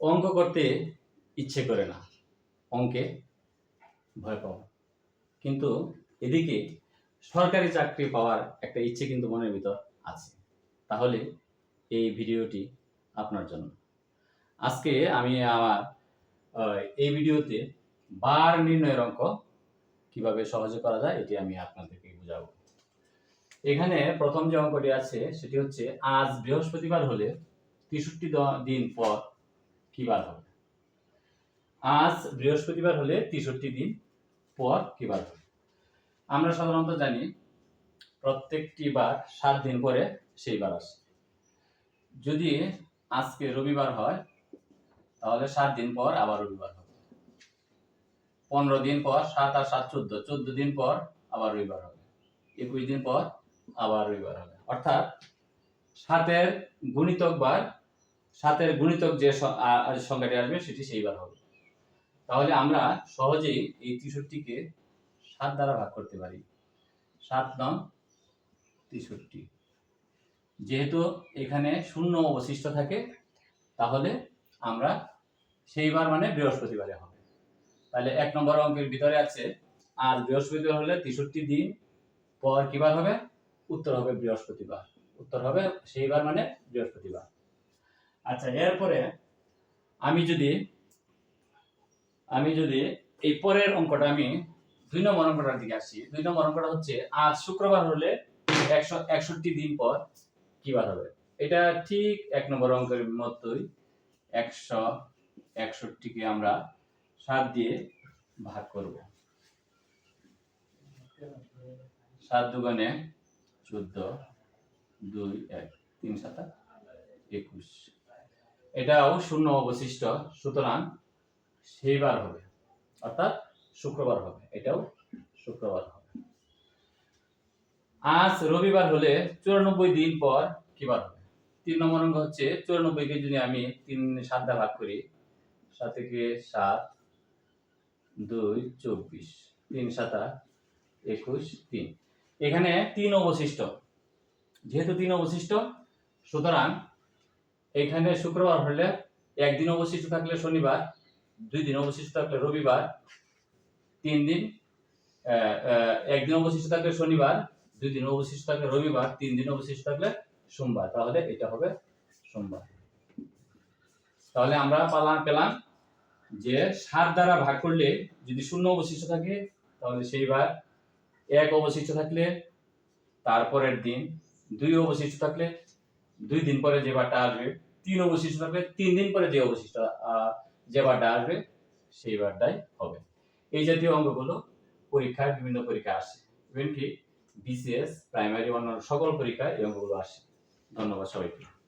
অঙ্ক করতে ইচ্ছে করে না। অঙ্কে ভয় পাওয়া কিন্তু এদিকে সরকারি চাকরি পাওয়ার একটা ইচ্ছে কিন্তু মনের ভিতর আছে। তাহলে এই ভিডিওটি আপনার জন্য। আজকে আমি আমার এই ভিডিওতে বার নির্ণয়ের অঙ্ক কীভাবে সহজে করা যায় এটি আমি আপনাদেরকে বুঝাবো। এখানে প্রথম যে অঙ্কটি আছে সেটি হচ্ছে, আজ বৃহস্পতিবার হলে তেষট্টি দিন পর কি বার হবে? আজ বৃহস্পতিবার হলে তেষট্টি দিন পর কি বার হবে? আমরা সাধারণত জানি প্রত্যেকটি বার সাত দিন পরে সেই বার আসে। যদি আজকে রবিবার হয়, তাহলে সাত দিন পর আবার রবিবার হবে। পনেরো দিন পর সাত আর সাত চোদ্দ চোদ্দ দিন পর আবার রবিবার হবে। একুশ দিন পর আবার রবিবার হবে। অর্থাৎ সাতের গুণিতক বার সাতের গুণিতক যে সংখ্যাটি আসবে সেটি সেইবার হবে। তাহলে আমরা সহজেই এই তেষট্টিকে সাত দ্বারা ভাগ করতে পারি। সাত নং তেষট্টি যেহেতু এখানে শূন্য অবশিষ্ট থাকে, তাহলে আমরা সেইবার মানে বৃহস্পতিবারে হবে। তাহলে এক নম্বর অঙ্কের ভিতরে আছে, আজ বৃহস্পতিবার হলে তেষট্টি দিন, পর কিবার হবে? উত্তর হবে বৃহস্পতিবার। উত্তর হবে সেইবার মানে বৃহস্পতিবার। আচ্ছা এরপরে আমি যদি আমি যদি এই পরের অঙ্কটা আমি দুই নম্বর অঙ্কটার দিকে আসি দুই নম্বর অঙ্কটা হচ্ছে আজ শুক্রবার হলে একশো একষট্টি দিন পর কি বার হবে? এটা ঠিক এক নম্বর অঙ্কের মতোই একশো একষট্টিকে আমরা সাত দিয়ে ভাগ করব। সাত দুগুণে চোদ্দ, দুই, এক, তিন, সাতা একুশ। এটাও শূন্য অবশিষ্ট, সুতরাং সেইবার হবে, অর্থাৎ শুক্রবার হবে, এটাও শুক্রবার হবে। আজ রবিবার হলে চুরানব্বই দিন পর কি বার হবে? তিন নম্বর অঙ্ক হচ্ছে চুরানব্বইকে যদি আমি তিন, সাত ভাগ করি, সাত থেকে সাত, দুই, চব্বিশ, তিন সাতা, একুশ, তিন। এখানে তিন অবশিষ্ট, যেহেতু তিন অবশিষ্ট, সুতরাং এখানে শুক্রবার হলে একদিন অবশিষ্ট থাকলে শনিবার, দুই দিন অবশিষ্ট থাকলে রবিবার, তিন দিন একদিন অবশিষ্ট থাকলে শনিবার, দুই দিন অবশিষ্ট থাকলে রবিবার, তিন দিন অবশিষ্ট থাকলে সোমবার। তাহলে এটা হবে সোমবার। তাহলে আমরা পালাম, পেলাম যে সাত দ্বারা ভাগ করলে যদি শূন্য অবশিষ্ট থাকে, তাহলে সেইবার এক অবশিষ্ট থাকলে তারপরের দিন দুই অবশিষ্ট থাকলে দুই দিন পরে যে বারটা আসবে, তিন অবশিষ্ট থাকবে, তিন দিন পরে যে অবশিষ্ট যে বারটা আসবে, সেই বারটাই হবে। এই জাতীয় অঙ্কগুলো পরীক্ষায় বিভিন্ন পরীক্ষা আসে। ইভেন কি বিসিএস প্রাইমারি অন্যান্য সকল পরীক্ষায় এই অঙ্কগুলো আসে। ধন্যবাদ সবাইকে।